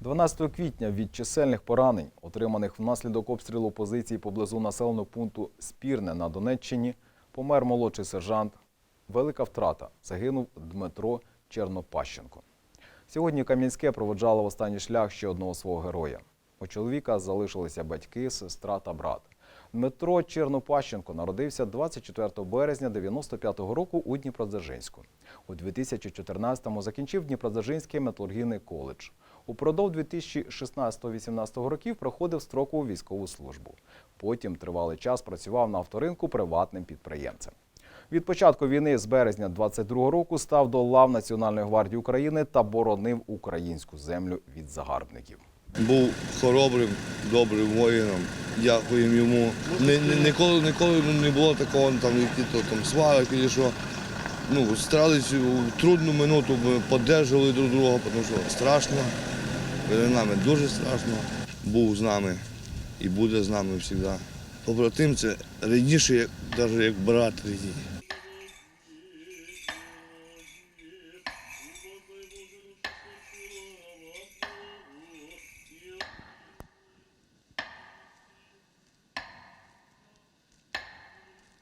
12 квітня від чисельних поранень, отриманих внаслідок обстрілу позицій поблизу населеного пункту Спірне на Донеччині, помер молодший сержант. Велика втрата. Загинув Дмитро Чернопащенко. Сьогодні Кам'янське проводжало в останній шлях ще одного свого героя. У чоловіка залишилися батьки, сестра та брат. Дмитро Чернопащенко народився 24 березня 95-го року у Дніпродзержинську. У 2014-му закінчив Дніпродзержинський металургійний коледж. Упродовж 2016-18 років проходив строкову військову службу. Потім тривалий час працював на авторинку приватним підприємцем. Від початку війни з березня 22 року став до лав Національної гвардії України та боронив українську землю від загарбників. Був хоробрим, добрим воїном. Дякуємо йому. Ні- ні- Ніколи, ніколи не було такого там, які то там сварок і що. Ну, старались у трудну минуту, ми підтримували друг друга, тому що страшно. Перед нами дуже страшно. Був з нами і буде з нами завжди. Побратим це рідніше, навіть як брат рідний.